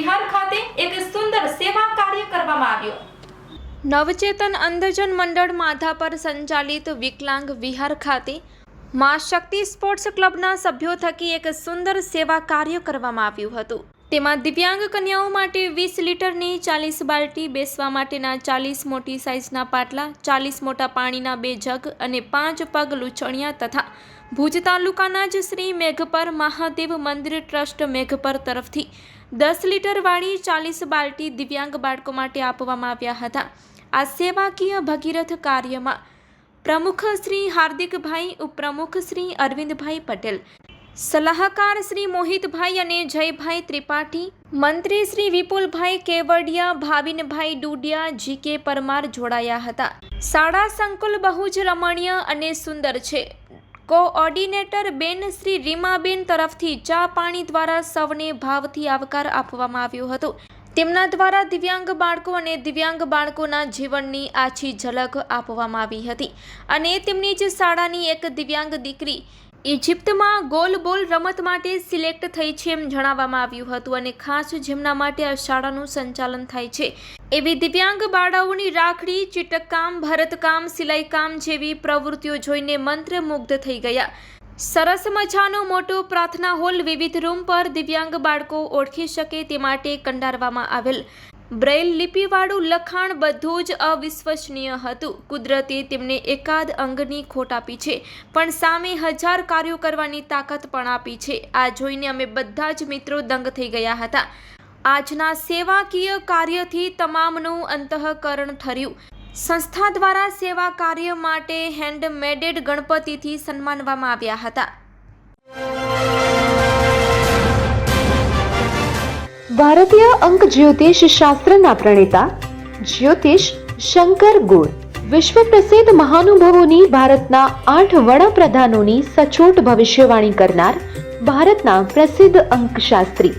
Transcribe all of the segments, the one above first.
વિહાર ખાતે એક સુંદર સેવા કાર્ય કરવામાં આવ્યું. નવચેતન અંધજન મંડળ માધાપર સંચાલિત વિકલાંગ વિહાર ખાતે મા શક્તિ સ્પોર્ટ્સ ક્લબના સભ્યો થકી એક સુંદર સેવા કાર્ય કરવામાં આવ્યું હતું. તેમાં દિવ્યાંગ કન્યાઓ માટે વીસ લીટરની ચાલીસ બાલ્ટી બેસવા માટેના ચાલીસ મોટી સાઇઝના પાટલા, ચાલીસ મોટા પાણીના બે જગ અને પાંચ પગ લૂંછણિયા તથા ભુજ તાલુકાના જ શ્રી મેઘપર મહાદેવ મંદિર ટ્રસ્ટ મેઘપર તરફથી દસ લીટરવાળી ચાલીસ બાલટી દિવ્યાંગ બાળકો માટે આપવામાં આવ્યા હતા. આ સેવાકીય ભગીરથ કાર્યમાં પ્રમુખ શ્રી હાર્દિકભાઈ, ઉપપ્રમુખ શ્રી અરવિંદભાઈ પટેલ, સલાહકાર શ્રી મોહિતભાઈ અને જયભાઈ ત્રિપાઠી, મંત્રી શ્રી વિપુલભાઈ કેવડિયા, ભાવિનભાઈ ડુડિયા, જી કે પરમાર જોડાયા હતા. શાળા સંકુલ બહુ જ રમણીય અને સુંદર છે. કોઓર્ડિનેટર બેન શ્રી રીમાબેન તરફથી ચા પાણી દ્વારા સૌને ભાવથી આવકાર આપવામાં આવ્યો હતો. તેમના દ્વારા દિવ્યાંગ બાળકો અને દિવ્યાંગ બાળકોના જીવનની આછી ઝલક આપવામાં આવી હતી અને તેમની જ શાળાની એક દિવ્યાંગ દીકરી ઇજિપ્તમાં ગોલ બોલ રમત માટે સિલેક્ટ થઈ છે એમ જણાવવામાં આવ્યું હતું અને ખાસ જેમના માટે આ શાળાનું સંચાલન થાય છે. એવી દિવ્યાંગ બાળાઓની રાખડી ચિટકકામ ભરતકામ, સિલાઈકામ જેવી પ્રવૃત્તિઓ જોઈને મંત્રમુગ્ધ થઈ ગયા. સરસ મજાનો મોટો પ્રાર્થના હોલ વિવિધ રૂમ પર દિવ્યાંગ બાળકો ઓળખી શકે તે માટે કંડારવામાં આવેલ. બ્રેઇલ લિપિવાળું લખાણ બધું જ અવિશ્વસનીય હતું. કુદરતે તેમને એકાદ અંગની ખોટ આપી છે, પણ સામે હજાર કાર્યો કરવાની તાકાત પણ આપી છે. આ જોઈને અમે બધા જ મિત્રો દંગ થઈ ગયા હતા. આજના સેવાકીય કાર્યથી તમામનું અંતઃકરણ ઠર્યું. સંસ્થા દ્વારા સેવા કાર્ય માટે હેન્ડમેડેડ ગણપતિથી સન્માનવામાં આવ્યા હતા. ભારતીય અંક જ્યોતિષ શાસ્ત્રના પ્રણેતા જ્યોતિષ શંકર ગુણ વિશ્વ પ્રસિદ્ધ મહાનુભાવોની ભારતના આઠ વડાપ્રધાનોની સચોટ ભવિષ્યવાણી કરનાર ભારતના પ્રસિદ્ધ અંકશાસ્ત્રી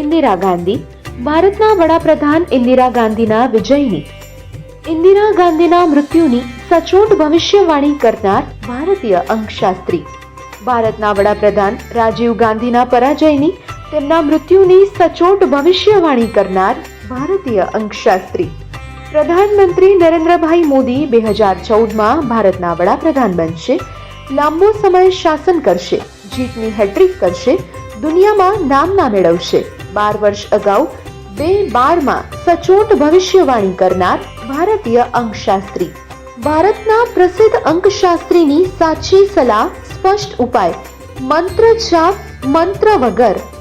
ઇન્દિરા ગાંધી, ભારતના વડાપ્રધાન ઇન્દિરા ગાંધીના વિજયની, ઇન્દિરા ગાંધીના મૃત્યુની સચોટ ભવિષ્યવાણી કરનાર ભારતીય અંકશાસ્ત્રી, ભારતના વડાપ્રધાન રાજીવ ગાંધીના પરાજયની તેમના મૃત્યુની સચોટ ભવિષ્યવાણી કરનાર ભારતીય અંકશાસ્ત્રી. પ્રધાનમંત્રી નરેન્દ્રભાઈ મોદી બે હજાર ચૌદમાં ભારતના વડાપ્રધાન બનશે. લાંબો સમય શાસન કરશે. જીતની હેટ્રિક કરશે. દુનિયામાં નામના મેળવશે. બાર વર્ષ અગાઉ બે બારમાં સચોટ ભવિષ્યવાણી કરનાર ભારતીય અંકશાસ્ત્રી. ભારતના પ્રસિદ્ધ અંકશાસ્ત્રીની સાચી સલાહ સ્પષ્ટ ઉપાય. મંત્ર જાપ, મંત્ર વગર